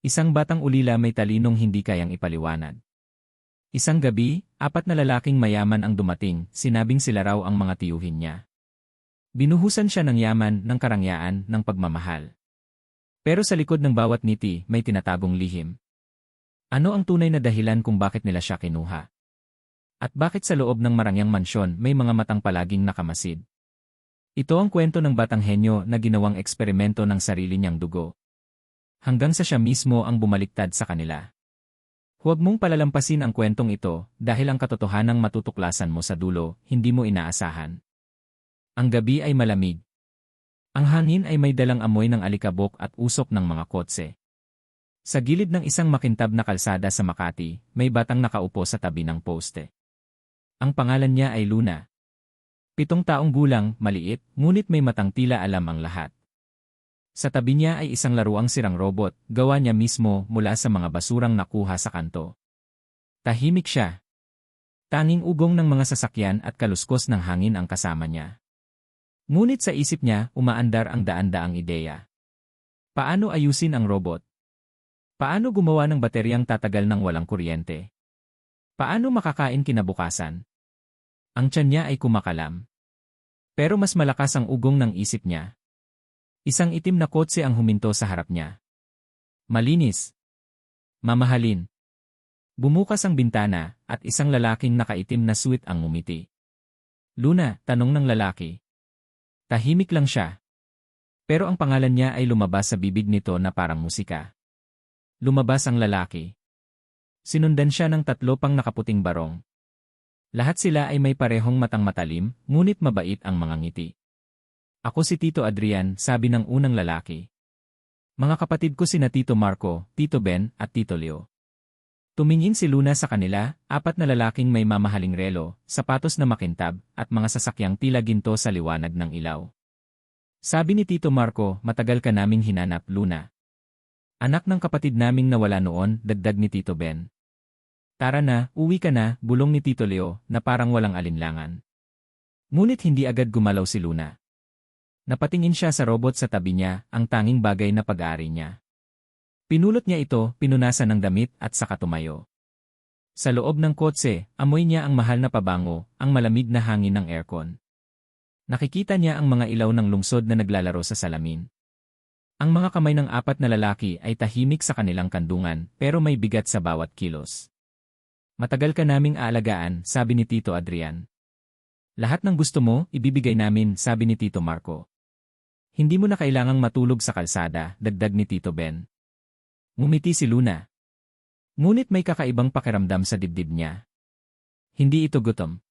Isang batang ulila may talinong hindi kayang ipaliwanag. Isang gabi, apat na lalaking mayaman ang dumating, sinabing sila raw ang mga tiyuhin niya. Binuhusan siya ng yaman, ng karangyaan, ng pagmamahal. Pero sa likod ng bawat ngiti, may tinatagong lihim. Ano ang tunay na dahilan kung bakit nila siya kinuha? At bakit sa loob ng marangyang mansyon may mga matang palaging nakamasid? Ito ang kwento ng batang henyo na ginawang eksperimento ng sarili niyang dugo. Hanggang sa siya mismo ang bumaliktad sa kanila. Huwag mong palalampasin ang kwentong ito dahil ang katotohanang matutuklasan mo sa dulo, hindi mo inaasahan. Ang gabi ay malamig. Ang hangin ay may dalang amoy ng alikabok at usok ng mga kotse. Sa gilid ng isang makintab na kalsada sa Makati, may batang nakaupo sa tabi ng poste. Ang pangalan niya ay Luna. Pitong taong gulang, maliit, ngunit may matang tila alam ang lahat. Sa tabi niya ay isang laruang sirang robot, gawa niya mismo mula sa mga basurang nakuha sa kanto. Tahimik siya. Tanging ugong ng mga sasakyan at kaluskos ng hangin ang kasama niya. Ngunit sa isip niya, umaandar ang daan-daang ideya. Paano ayusin ang robot? Paano gumawa ng bateryang tatagal ng walang kuryente? Paano makakain kinabukasan? Ang tiyan niya ay kumakalam. Pero mas malakas ang ugong ng isip niya. Isang itim na kotse ang huminto sa harap niya. Malinis. Mamahalin. Bumukas ang bintana at isang lalaking nakaitim na suit ang ngumiti. Luna, tanong ng lalaki. Tahimik lang siya. Pero ang pangalan niya ay lumabas sa bibig nito na parang musika. Lumabas ang lalaki. Sinundan siya ng tatlo pang nakaputing barong. Lahat sila ay may parehong matang matalim, ngunit mabait ang mga ngiti. Ako si Tito Adrian, sabi ng unang lalaki. Mga kapatid ko sina Tito Marco, Tito Ben, at Tito Leo. Tumingin si Luna sa kanila, apat na lalaking may mamahaling relo, sapatos na makintab, at mga sasakyang tila ginto sa liwanag ng ilaw. Sabi ni Tito Marco, matagal ka naming hinanap, Luna. Anak ng kapatid naming nawala noon, dagdag ni Tito Ben. Tara na, uwi ka na, bulong ni Tito Leo, na parang walang alinlangan. Ngunit hindi agad gumalaw si Luna. Napatingin siya sa robot sa tabi niya, ang tanging bagay na pag-aari niya. Pinulot niya ito, pinunasan ng damit at saka tumayo. Sa loob ng kotse, amoy niya ang mahal na pabango, ang malamig na hangin ng aircon. Nakikita niya ang mga ilaw ng lungsod na naglalaro sa salamin. Ang mga kamay ng apat na lalaki ay tahimik sa kanilang kandungan pero may bigat sa bawat kilos. Matagal ka naming aalagaan, sabi ni Tito Adrian. Lahat ng gusto mo, ibibigay namin, sabi ni Tito Marco. Hindi mo na kailangang matulog sa kalsada, dagdag ni Tito Ben. Ngumiti si Luna. Ngunit may kakaibang pakiramdam sa dibdib niya. Hindi ito gutom.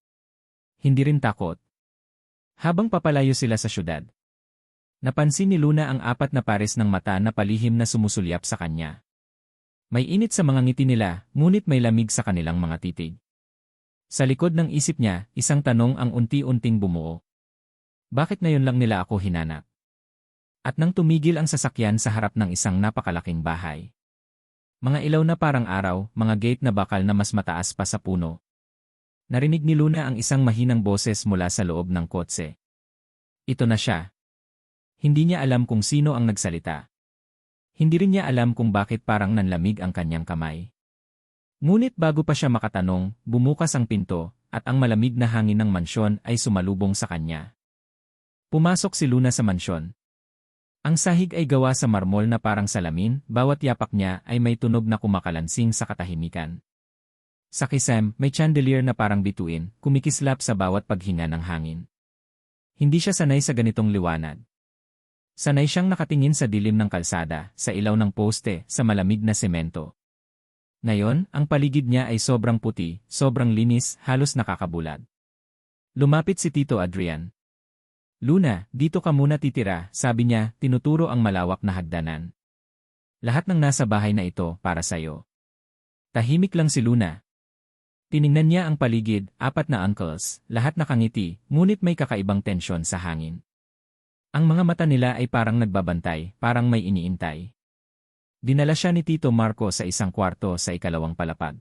Hindi rin takot. Habang papalayo sila sa syudad. Napansin ni Luna ang apat na pares ng mata na palihim na sumusulyap sa kanya. May init sa mga ngiti nila, ngunit may lamig sa kanilang mga titig. Sa likod ng isip niya, isang tanong ang unti-unting bumuo. Bakit ngayon lang nila ako hinanap? At nang tumigil ang sasakyan sa harap ng isang napakalaking bahay. Mga ilaw na parang araw, mga gate na bakal na mas mataas pa sa puno. Narinig ni Luna ang isang mahinang boses mula sa loob ng kotse. Ito na siya. Hindi niya alam kung sino ang nagsalita. Hindi rin niya alam kung bakit parang nanlamig ang kanyang kamay. Ngunit bago pa siya makatanong, bumukas ang pinto, at ang malamig na hangin ng mansyon ay sumalubong sa kanya. Pumasok si Luna sa mansyon. Ang sahig ay gawa sa marmol na parang salamin, bawat yapak niya ay may tunog na kumakalansing sa katahimikan. Sa kisem, may chandelier na parang bituin, kumikislap sa bawat paghinga ng hangin. Hindi siya sanay sa ganitong liwanag. Sanay siyang nakatingin sa dilim ng kalsada, sa ilaw ng poste, sa malamig na semento. Ngayon, ang paligid niya ay sobrang puti, sobrang linis, halos nakakabulag. Lumapit si Tito Adrian. Luna, dito ka muna titira, sabi niya, tinuturo ang malawak na hagdanan. Lahat ng nasa bahay na ito para sa'yo. Tahimik lang si Luna. Tiningnan niya ang paligid, apat na uncles, lahat nakangiti, ngunit may kakaibang tensyon sa hangin. Ang mga mata nila ay parang nagbabantay, parang may iniintay. Dinala siya ni Tito Marco sa isang kwarto sa ikalawang palapag.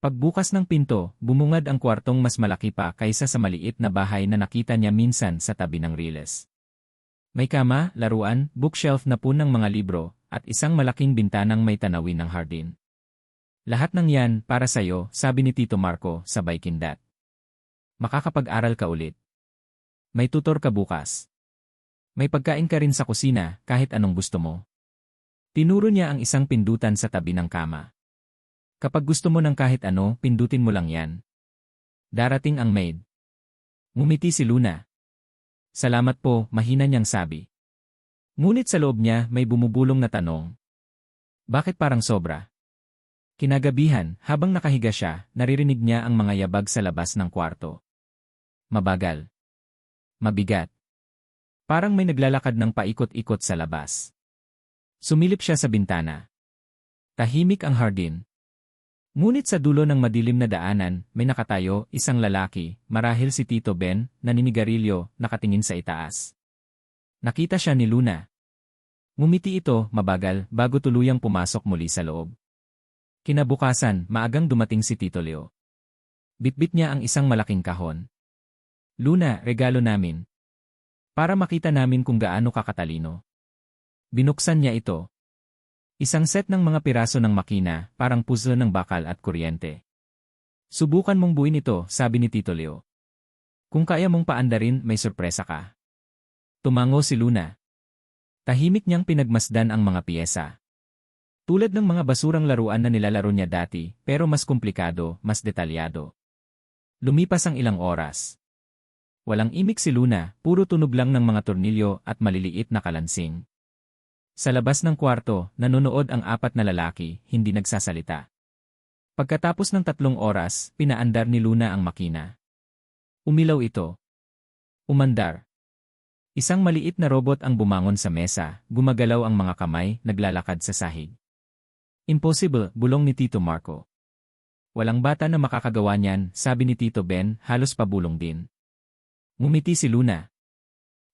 Pagbukas ng pinto, bumungad ang kwartong mas malaki pa kaysa sa maliit na bahay na nakita niya minsan sa tabi ng riles. May kama, laruan, bookshelf na punang mga libro, at isang malaking bintanang may tanawin ng hardin. Lahat ng yan para sa'yo, sabi ni Tito Marco, sabay kindat. Makakapag-aral ka ulit. May tutor ka bukas. May pagkain ka rin sa kusina, kahit anong gusto mo. Tinuro niya ang isang pindutan sa tabi ng kama. Kapag gusto mo ng kahit ano, pindutin mo lang yan. Darating ang maid. Ngumiti si Luna. Salamat po, mahina niyang sabi. Ngunit sa loob niya may bumubulong na tanong. Bakit parang sobra? Kinagabihan, habang nakahiga siya, naririnig niya ang mga yabag sa labas ng kwarto. Mabagal. Mabigat. Parang may naglalakad ng paikot-ikot sa labas. Sumilip siya sa bintana. Tahimik ang hardin. Ngunit sa dulo ng madilim na daanan, may nakatayo, isang lalaki, marahil si Tito Ben, naninigarilyo, nakatingin sa itaas. Nakita siya ni Luna. Ngumiti ito, mabagal, bago tuluyang pumasok muli sa loob. Kinabukasan, maagang dumating si Tito Leo. Bitbit niya ang isang malaking kahon. Luna, regalo namin. Para makita namin kung gaano kakatalino. Binuksan niya ito, Isang set ng mga piraso ng makina, parang puzzle ng bakal at kuryente. Subukan mong buuin ito, sabi ni Tito Leo. Kung kaya mong paandarin, may sorpresa ka. Tumango si Luna. Tahimik niyang pinagmasdan ang mga piyesa. Tulad ng mga basurang laruan na nilalaro niya dati, pero mas komplikado, mas detalyado. Lumipas ang ilang oras. Walang imik si Luna, puro tunog lang ng mga tornilyo at maliliit na kalansing. Sa labas ng kwarto, nanonood ang apat na lalaki, hindi nagsasalita. Pagkatapos ng tatlong oras, pinaandar ni Luna ang makina. Umilaw ito. Umandar. Isang maliit na robot ang bumangon sa mesa, gumagalaw ang mga kamay, naglalakad sa sahig. Impossible, bulong ni Tito Marco. Walang bata na makakagawa niyan, sabi ni Tito Ben, halos pabulong din. Ngumiti si Luna.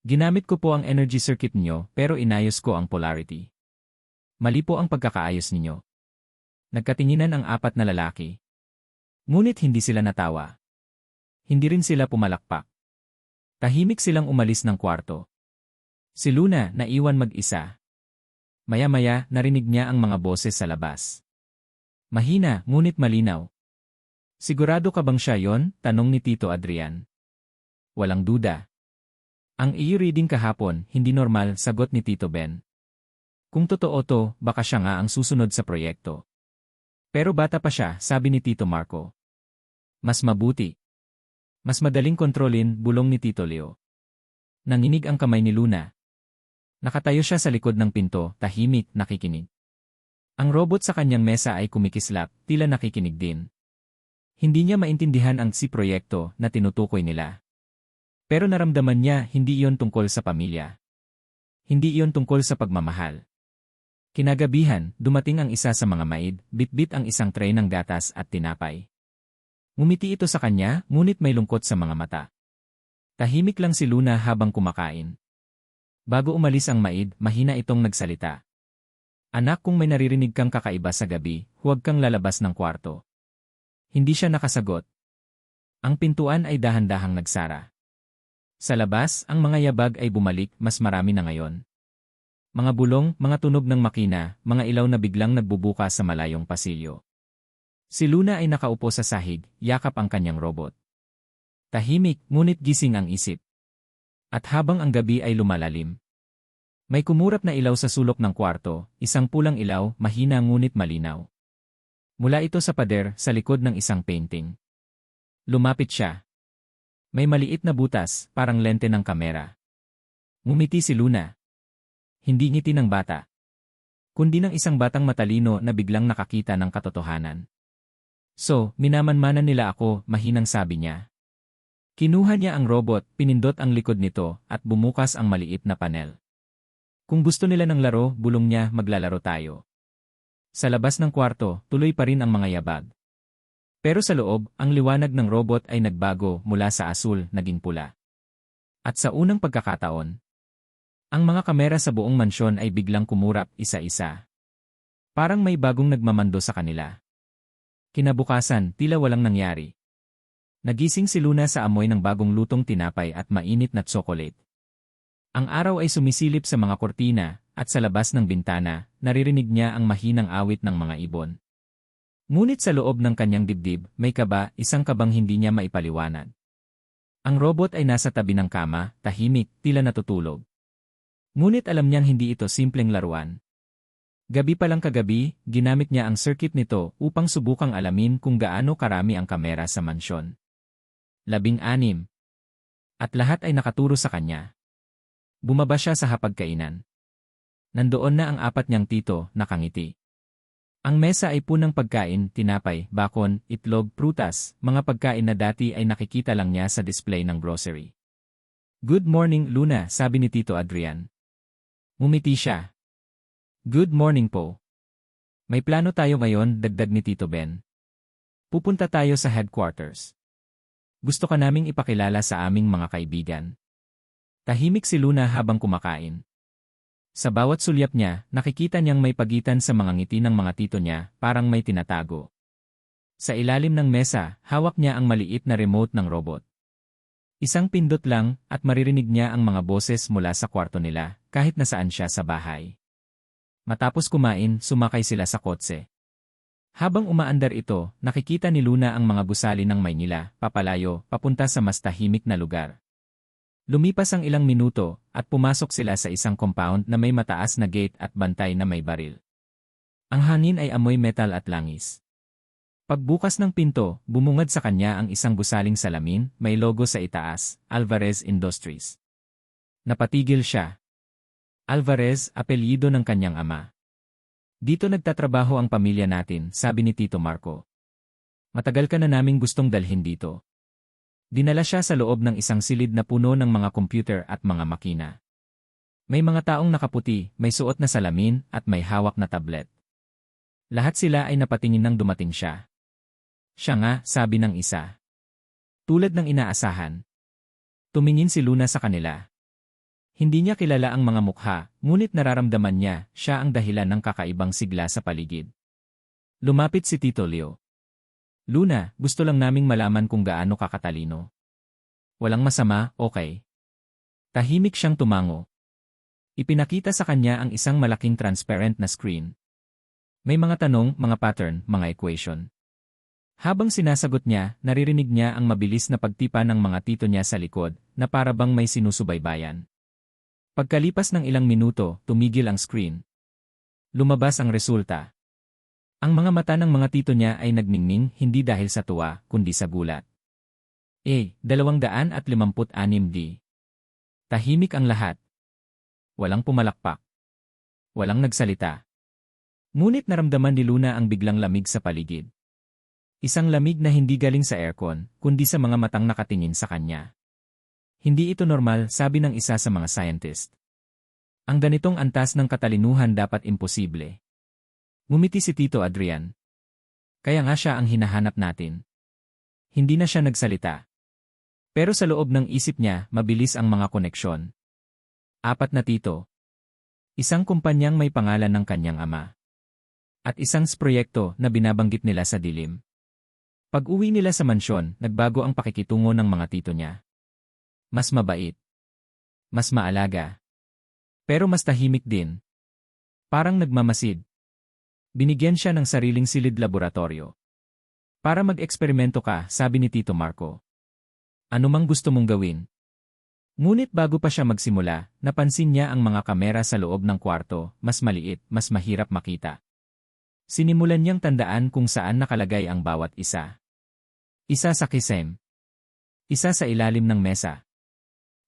Ginamit ko po ang energy circuit niyo pero inayos ko ang polarity. Mali po ang pagkakaayos ninyo. Nagkatinginan ang apat na lalaki. Ngunit hindi sila natawa. Hindi rin sila pumalakpak. Tahimik silang umalis ng kwarto. Si Luna naiwan mag-isa. Maya-maya narinig niya ang mga boses sa labas. Mahina ngunit malinaw. Sigurado ka bang siya yon? Tanong ni Tito Adrian. Walang duda. Ang i-reading kahapon, hindi normal, sagot ni Tito Ben. Kung totoo to, baka siya nga ang susunod sa proyekto. Pero bata pa siya, sabi ni Tito Marco. Mas mabuti. Mas madaling kontrolin, bulong ni Tito Leo. Nanginig ang kamay ni Luna. Nakatayo siya sa likod ng pinto, tahimik, nakikinig. Ang robot sa kanyang mesa ay kumikislap, tila nakikinig din. Hindi niya maintindihan ang si proyekto na tinutukoy nila. Pero naramdaman niya hindi iyon tungkol sa pamilya. Hindi iyon tungkol sa pagmamahal. Kinagabihan, dumating ang isa sa mga maid, bitbit ang isang tray ng gatas at tinapay. Ngumiti ito sa kanya, ngunit may lungkot sa mga mata. Tahimik lang si Luna habang kumakain. Bago umalis ang maid, mahina itong nagsalita. Anak kung may naririnig kang kakaiba sa gabi, huwag kang lalabas ng kwarto. Hindi siya nakasagot. Ang pintuan ay dahan-dahang nagsara. Sa labas, ang mga yabag ay bumalik, mas marami na ngayon. Mga bulong, mga tunog ng makina, mga ilaw na biglang nagbubuka sa malayong pasilyo. Si Luna ay nakaupo sa sahig, yakap ang kanyang robot. Tahimik, ngunit gising ang isip. At habang ang gabi ay lumalalim, may kumurap na ilaw sa sulok ng kwarto, isang pulang ilaw, mahina ngunit malinaw. Mula ito sa pader, sa likod ng isang painting. Lumapit siya, may maliit na butas, parang lente ng kamera. Ngumiti si Luna. Hindi ngiti ng bata. Kundi ng isang batang matalino na biglang nakakita ng katotohanan. So, minamanmanan nila ako, mahinang sabi niya. Kinuha niya ang robot, pinindot ang likod nito, at bumukas ang maliit na panel. Kung gusto nila ng laro, bulong niya, maglalaro tayo. Sa labas ng kwarto, tuloy pa rin ang mga yabag. Pero sa loob, ang liwanag ng robot ay nagbago mula sa asul naging pula. At sa unang pagkakataon, ang mga kamera sa buong mansyon ay biglang kumurap isa-isa. Parang may bagong nagmamando sa kanila. Kinabukasan, tila walang nangyari. Nagising si Luna sa amoy ng bagong lutong tinapay at mainit na tsokolate. Ang araw ay sumisilip sa mga kortina, at sa labas ng bintana, naririnig niya ang mahinang awit ng mga ibon. Ngunit sa loob ng kanyang dibdib, may kaba, isang kabang hindi niya maipaliwanag. Ang robot ay nasa tabi ng kama, tahimik, tila natutulog. Ngunit alam niyang hindi ito simpleng laruan. Gabi pa lang kagabi, ginamit niya ang circuit nito upang subukang alamin kung gaano karami ang kamera sa mansyon. Labing-anim. At lahat ay nakaturo sa kanya. Bumaba siya sa hapagkainan. Nandoon na ang apat niyang tito, nakangiti. Ang mesa ay punang pagkain, tinapay, bakon, itlog, prutas, mga pagkain na dati ay nakikita lang niya sa display ng grocery. Good morning, Luna, sabi ni Tito Adrian. Mumiti siya. Good morning po. May plano tayo ngayon, dagdag ni Tito Ben. Pupunta tayo sa headquarters. Gusto ka naming ipakilala sa aming mga kaibigan. Tahimik si Luna habang kumakain. Sa bawat sulyap niya, nakikita niyang may pagitan sa mga ngiti ng mga tito niya, parang may tinatago. Sa ilalim ng mesa, hawak niya ang maliit na remote ng robot. Isang pindot lang, at maririnig niya ang mga boses mula sa kwarto nila, kahit nasaan siya sa bahay. Matapos kumain, sumakay sila sa kotse. Habang umaandar ito, nakikita ni Luna ang mga gusali ng Maynila, papalayo, papunta sa mas tahimik na lugar. Lumipas ang ilang minuto, at pumasok sila sa isang compound na may mataas na gate at bantay na may baril. Ang hangin ay amoy metal at langis. Pagbukas ng pinto, bumungad sa kanya ang isang gusaling salamin, may logo sa itaas, Alvarez Industries. Napatigil siya, Alvarez, apelyido ng kanyang ama. Dito nagtatrabaho ang pamilya natin, sabi ni Tito Marco. Matagal ka na naming gustong dalhin dito. Dinala siya sa loob ng isang silid na puno ng mga computer at mga makina. May mga taong nakaputi, may suot na salamin, at may hawak na tablet. Lahat sila ay napatingin nang dumating siya. Siya nga, sabi ng isa. Tulad ng inaasahan. Tumingin si Luna sa kanila. Hindi niya kilala ang mga mukha, ngunit nararamdaman niya, siya ang dahilan ng kakaibang sigla sa paligid. Lumapit si Tito Leo. Luna, gusto lang naming malaman kung gaano kakatalino. Walang masama, okay. Tahimik siyang tumango. Ipinakita sa kanya ang isang malaking transparent na screen. May mga tanong, mga pattern, mga equation. Habang sinasagot niya, naririnig niya ang mabilis na pagtipa ng mga tito niya sa likod, na para bang may sinusubaybayan. Pagkalipas ng ilang minuto, tumigil ang screen. Lumabas ang resulta. Ang mga mata ng mga tito niya ay nagningning hindi dahil sa tuwa, kundi sa gulat. A. 256 D. Tahimik ang lahat. Walang pumalakpak. Walang nagsalita. Ngunit naramdaman ni Luna ang biglang lamig sa paligid. Isang lamig na hindi galing sa aircon, kundi sa mga matang nakatingin sa kanya. Hindi ito normal, sabi ng isa sa mga scientist. Ang ganitong antas ng katalinuhan dapat imposible. Ngumiti si Tito Adrian. Kaya nga siya ang hinahanap natin. Hindi na siya nagsalita. Pero sa loob ng isip niya, mabilis ang mga koneksyon. Apat na tito. Isang kumpanyang may pangalan ng kanyang ama. At isang proyekto na binabanggit nila sa dilim. Pag-uwi nila sa mansyon, nagbago ang pakikitungo ng mga tito niya. Mas mabait. Mas maalaga. Pero mas tahimik din. Parang nagmamasid. Binigyan siya ng sariling silid laboratorio. Para mag-eksperimento ka, sabi ni Tito Marco. Ano mang gusto mong gawin? Ngunit bago pa siya magsimula, napansin niya ang mga kamera sa loob ng kwarto, mas maliit, mas mahirap makita. Sinimulan niyang tandaan kung saan nakalagay ang bawat isa. Isa sa kisem. Isa sa ilalim ng mesa.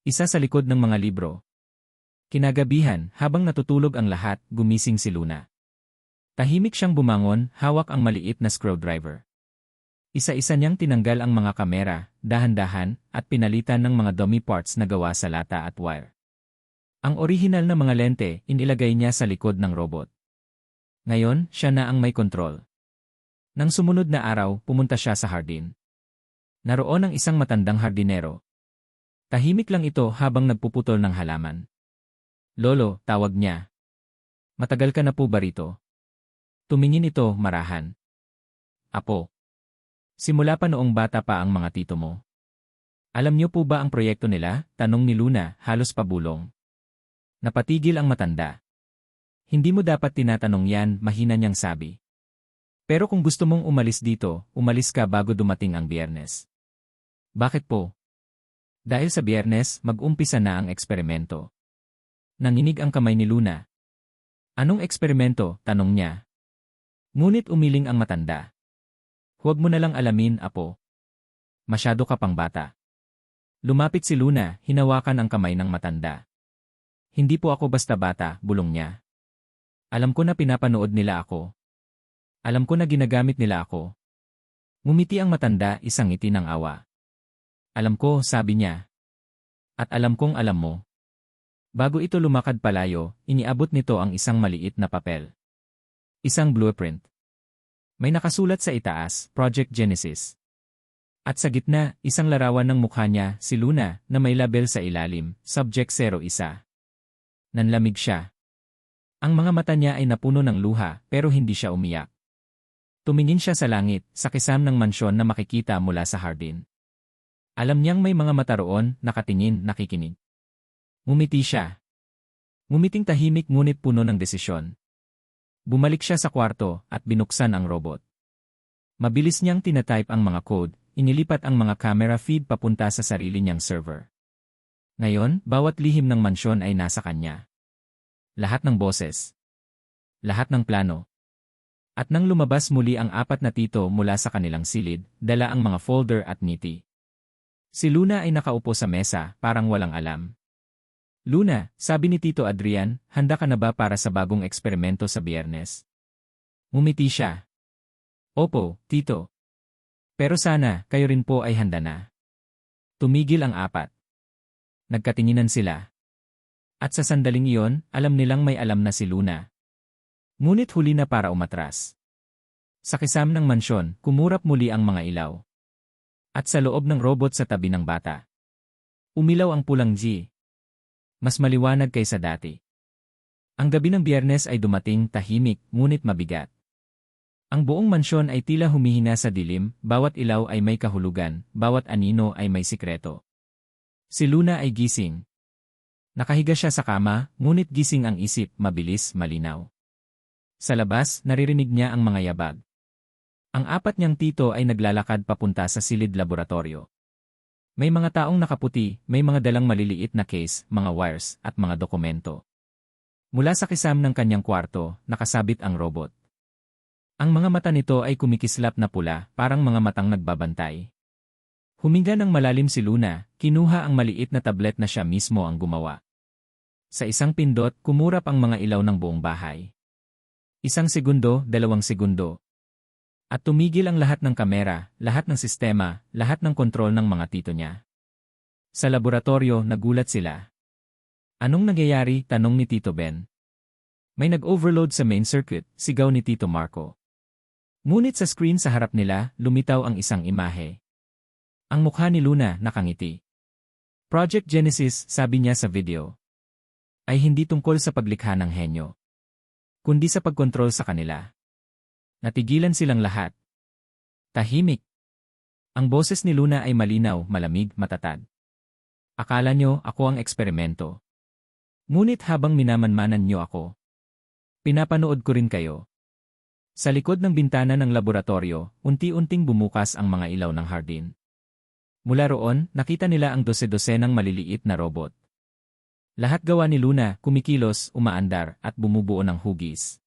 Isa sa likod ng mga libro. Kinagabihan, habang natutulog ang lahat, gumising si Luna. Tahimik siyang bumangon, hawak ang maliit na screwdriver. Isa-isa niyang tinanggal ang mga kamera, dahan-dahan, at pinalitan ng mga dummy parts na gawa sa lata at wire. Ang orihinal na mga lente, inilagay niya sa likod ng robot. Ngayon, siya na ang may kontrol. Nang sumunod na araw, pumunta siya sa hardin. Naroon ang isang matandang hardinero, Tahimik lang ito habang nagpuputol ng halaman. Lolo, tawag niya. Matagal ka na po ba rito? Tumingin ito, marahan. Apo. Simula pa noong bata pa ang mga tito mo. Alam niyo po ba ang proyekto nila? Tanong ni Luna, halos pabulong. Napatigil ang matanda. Hindi mo dapat tinatanong yan, mahina niyang sabi. Pero kung gusto mong umalis dito, umalis ka bago dumating ang biyernes. Bakit po? Dahil sa biyernes, mag-umpisa na ang eksperimento. Nanginig ang kamay ni Luna. Anong eksperimento? Tanong niya. Ngunit umiling ang matanda. Huwag mo na lang alamin, apo. Masyado ka pang bata. Lumapit si Luna, hinawakan ang kamay ng matanda. Hindi po ako basta bata, bulong niya. Alam ko na pinapanood nila ako. Alam ko na ginagamit nila ako. Ngumiti ang matanda, isang ngiti ng awa. Alam ko, sabi niya. At alam kong alam mo. Bago ito lumakad palayo, iniabot nito ang isang maliit na papel. Isang blueprint. May nakasulat sa itaas, Project Genesis. At sa gitna, isang larawan ng mukha niya, si Luna, na may label sa ilalim, Subject 01. Nanlamig siya. Ang mga mata niya ay napuno ng luha, pero hindi siya umiyak. Tumingin siya sa langit, sa kisam ng mansyon na makikita mula sa hardin. Alam niyang may mga mata roon, nakatingin, nakikinig. Ngumiti siya. Ngumiting tahimik ngunit puno ng desisyon. Bumalik siya sa kwarto at binuksan ang robot. Mabilis niyang tinatype ang mga code, inilipat ang mga camera feed papunta sa sarili niyang server. Ngayon, bawat lihim ng mansyon ay nasa kanya. Lahat ng boses. Lahat ng plano. At nang lumabas muli ang apat na tito mula sa kanilang silid, dala ang mga folder at ngiti. Si Luna ay nakaupo sa mesa, parang walang alam. Luna, sabi ni Tito Adrian, handa ka na ba para sa bagong eksperimento sa biyernes? Ngumiti siya. Opo, Tito. Pero sana, kayo rin po ay handa na. Tumigil ang apat. Nagkatinginan sila. At sa sandaling iyon, alam nilang may alam na si Luna. Ngunit huli na para umatras. Sa kisam ng mansyon, kumurap muli ang mga ilaw. At sa loob ng robot sa tabi ng bata. Umilaw ang pulang G. Mas maliwanag kaysa dati. Ang gabi ng biyernes ay dumating tahimik, ngunit mabigat. Ang buong mansyon ay tila humihina sa dilim, bawat ilaw ay may kahulugan, bawat anino ay may sikreto. Si Luna ay gising. Nakahiga siya sa kama, ngunit gising ang isip, mabilis, malinaw. Sa labas, naririnig niya ang mga yabag. Ang apat niyang tito ay naglalakad papunta sa silid laboratorio. May mga taong nakaputi, may mga dalang maliliit na case, mga wires, at mga dokumento. Mula sa kisam ng kanyang kwarto, nakasabit ang robot. Ang mga mata nito ay kumikislap na pula, parang mga matang nagbabantay. Huminga ng malalim si Luna, kinuha ang maliit na tablet na siya mismo ang gumawa. Sa isang pindot, kumurap ang mga ilaw ng buong bahay. Isang segundo, dalawang segundo. At tumigil ang lahat ng kamera, lahat ng sistema, lahat ng kontrol ng mga tito niya. Sa laboratorio, nagulat sila. Anong nangyayari? Tanong ni Tito Ben. May nag-overload sa main circuit, sigaw ni Tito Marco. Ngunit sa screen sa harap nila, lumitaw ang isang imahe. Ang mukha ni Luna nakangiti. Project Genesis, sabi niya sa video, ay hindi tungkol sa paglikha ng henyo kundi sa pagkontrol sa kanila. Natigilan silang lahat. Tahimik. Ang boses ni Luna ay malinaw, malamig, matatag. Akala nyo ako ang eksperimento. Ngunit habang minamanmanan nyo ako, pinapanood ko rin kayo. Sa likod ng bintana ng laboratorio, unti-unting bumukas ang mga ilaw ng hardin. Mula roon, nakita nila ang dose-dose ng maliliit na robot. Lahat gawa ni Luna, kumikilos, umaandar, at bumubuo ng hugis.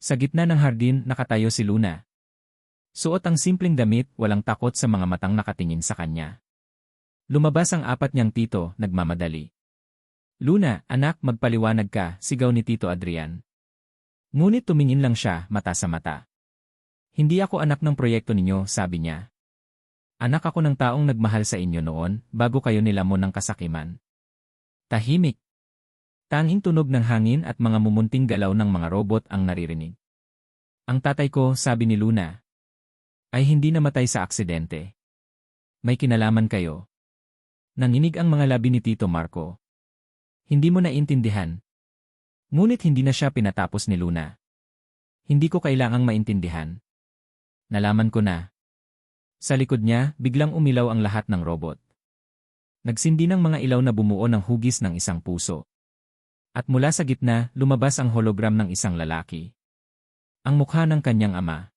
Sa gitna ng hardin, nakatayo si Luna. Suot ang simpleng damit, walang takot sa mga matang nakatingin sa kanya. Lumabas ang apat niyang tito, nagmamadali. Luna, anak, magpaliwanag ka, sigaw ni Tito Adrian. Ngunit tumingin lang siya, mata sa mata. Hindi ako anak ng proyekto ninyo, sabi niya. Anak ako ng taong nagmahal sa inyo noon, bago kayo nilamon ng kasakiman. Tahimik. Tanging tunog ng hangin at mga mumunting galaw ng mga robot ang naririnig. Ang tatay ko, sabi ni Luna, ay hindi namatay sa aksidente. May kinalaman kayo. Nanginig ang mga labi ni Tito Marco. Hindi mo naintindihan. Ngunit hindi na siya pinatapos ni Luna. Hindi ko kailangang maintindihan. Nalaman ko na. Sa likod niya, biglang umilaw ang lahat ng robot. Nagsindi ng mga ilaw na bumuo ng hugis ng isang puso. At mula sa gitna, lumabas ang hologram ng isang lalaki. Ang mukha ng kanyang ama.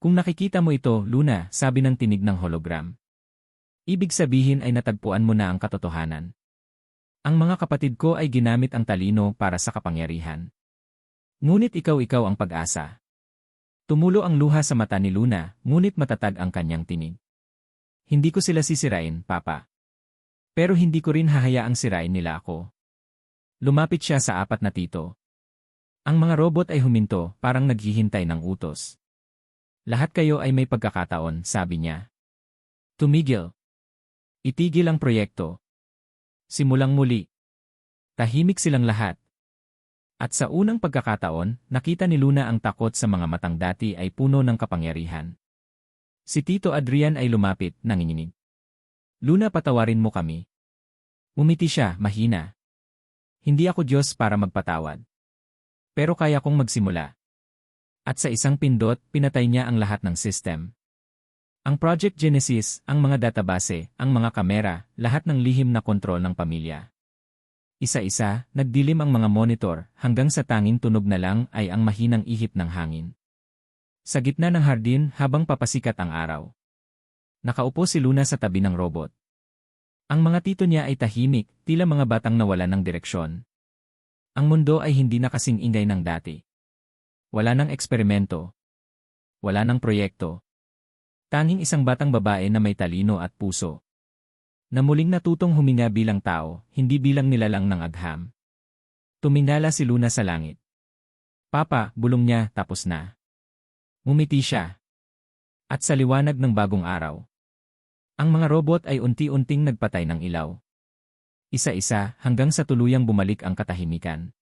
Kung nakikita mo ito, Luna, sabi ng tinig ng hologram. Ibig sabihin ay natagpuan mo na ang katotohanan. Ang mga kapatid ko ay ginamit ang talino para sa kapangyarihan. Ngunit ikaw-ikaw ang pag-asa. Tumulo ang luha sa mata ni Luna, ngunit matatag ang kanyang tinig. Hindi ko sila sisirain, Papa. Pero hindi ko rin hahayaang sirain nila ako. Lumapit siya sa apat na tito. Ang mga robot ay huminto, parang naghihintay ng utos. Lahat kayo ay may pagkakataon, sabi niya. Tumigil. Itigil ang proyekto. Simulang muli. Tahimik silang lahat. At sa unang pagkakataon, nakita ni Luna ang takot sa mga matang dati ay puno ng kapangyarihan. Si Tito Adrian ay lumapit, nanginginig. Luna patawarin mo kami. Umiti siya, mahina. Hindi ako Diyos para magpatawad. Pero kaya kong magsimula. At sa isang pindot, pinatay niya ang lahat ng system. Ang Project Genesis, ang mga database, ang mga kamera, lahat ng lihim na kontrol ng pamilya. Isa-isa, nagdilim ang mga monitor hanggang sa tanging tunog na lang ay ang mahinang ihip ng hangin. Sa gitna ng hardin habang papasikat ang araw. Nakaupo si Luna sa tabi ng robot. Ang mga tito niya ay tahimik, tila mga batang nawala ng direksyon. Ang mundo ay hindi na kasing ingay ng dati. Wala ng eksperimento. Wala ng proyekto. Tanging isang batang babae na may talino at puso. Na muling natutong huminga bilang tao, hindi bilang nilalang ng agham. Tumingala si Luna sa langit. Papa, bulong niya, tapos na. Ngumiti siya. At sa liwanag ng bagong araw, ang mga robot ay unti-unting nagpatay ng ilaw. Isa-isa hanggang sa tuluyang bumalik ang katahimikan.